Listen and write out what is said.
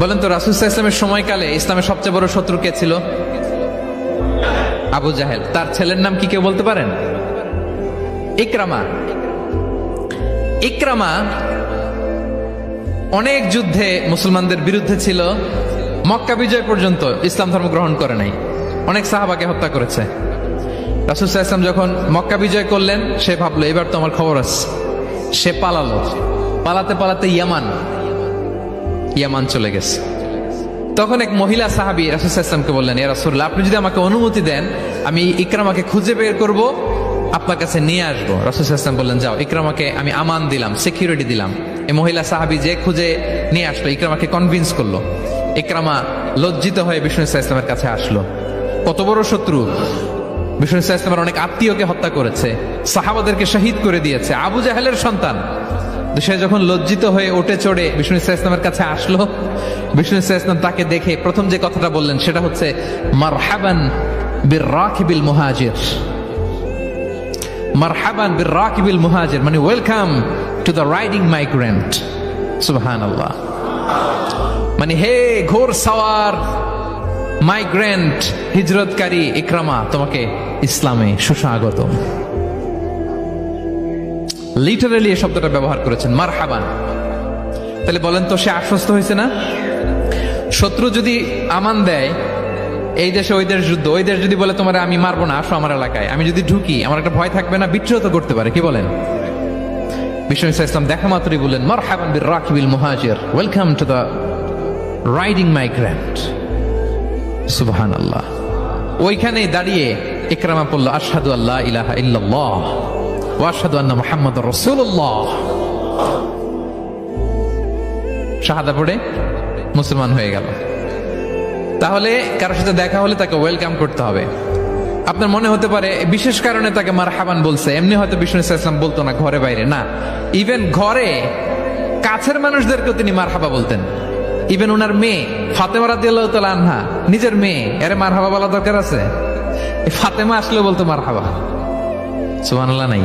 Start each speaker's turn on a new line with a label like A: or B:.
A: বলেন তো রাসুসাহ ইসলামের সময়কালে ইসলামের সবচেয়ে বড় শত্রু কে ছিল? আবু জাহেল। তার ছেলের নাম কি কেউ বলতে পারেন? ইকরামা। ইকরামা অনেক যুদ্ধে মুসলমানদের বিরুদ্ধে ছিল। মক্কা বিজয় পর্যন্ত ইসলাম ধর্ম গ্রহণ করে নাই। অনেক সাহাবাকে হত্যা করেছে। রাসুল ইসলাম যখন মক্কা বিজয় করলেন, সে ভাবলো, এবার তো আমার খবর আছে। সে পালালো। পালাতে পালাতে ইয়ামান। ইয়ামান চলে গেছে। তখন এক মহিলা সাহাবি রাসুসাল্লামকে বললেন, ইয়া আপনি যদি আমাকে অনুমতি দেন, আমি ইকরামাকে খুঁজে বের করব, আপনার কাছে নিয়ে আসব। রাসুসাল্লাম বললেন, যাও, ইকরামাকে আমি আমান দিলাম সিকিউরিটি দিলাম। এই মহিলা সাহাবি যে খুঁজে নিয়ে আসলো, ইকরামাকে কনভিন্স করল। ইকরামা লজ্জিত হয়ে বিষ্ণু ইসলামের কাছে আসলো। কত বড় শত্রু, বিষ্ণু ইসলামের অনেক আত্মীয়কে হত্যা করেছে, সাহাবাদেরকে শহীদ করে দিয়েছে, আবু জাহেলের সন্তান। সে যখন লজ্জিত হয়ে উঠে চড়ে বিষ্ণু ইসা ইসলামের কাছে আসলো, বিষ্ণু ইসা ইসলাম তাকে দেখে প্রথম যে কথাটা বললেন সেটা হচ্ছে, মারহাবান বির রাকিবিল মুহাজির। মারহাবান বির রাকিবিল মুহাজির মানে welcome to the riding migrant সুবহানাল্লাহ। মানে হে ঘোর সাওয়ার মাইগ্রেন্ট হিজরতকারী, ইকরামা, তোমাকে ইসলামে সুস্বাগতম। লিটারালি এই শব্দটা ব্যবহার করেছেন। মার হাবান তাহলে বলেন তো, সে আশ্বস্ত হয়েছে না? শত্রু যদি আমান দেয়, এই দেশে ওই দেশ যুদ্ধ, ওই দেশ যদি বলে, তোমার আমি মারবো না, আসো আমার এলাকায়। আমি যদি ঢুকি, আমার একটা ভয় থাকবে না বিচ্ছুত করতে পারে। কি বলেন? বিষ্ণু ইসা ইসলাম দেখা মাত্রই বললেন মার হাবান বির রাকিবিল মুহাজির, welcome to the riding migrant. সুবহান আল্লাহ ওইখানে দাঁড়িয়ে ইকরামা পড়ল, আশহাদু আল্লাহ ইলাহা ইল্লাল্লাহ। ওয়াশহাদু আন্না মুহাম্মাদুর রাসূলুল্লাহ শাহাদা পড়ে মুসলমান হয়ে গেল। তাহলে কারোর সাথে দেখা হলে তাকে ওয়েলকাম করতে হবে। আপনার মনে হতে পারে, বিশেষ কারণে তাকে মার হাবান বলছে। এমনি হয়তো বিষ্ণু ইসলাম বলতো না ঘরে বাইরে। না ইভেন ঘরে কাছের মানুষদেরকেও তিনি মার হাবা বলতেন। ইভেন ওনার মেয়ে, ফাতেমা রাদিয়াল্লাহু তাআলা আনহা, নিজের মেয়ে, এর মার হাবা বলা দরকার আছে? ফাতেমা আসলে বলতো মার হাবা সুবহানাল্লাহ নাই।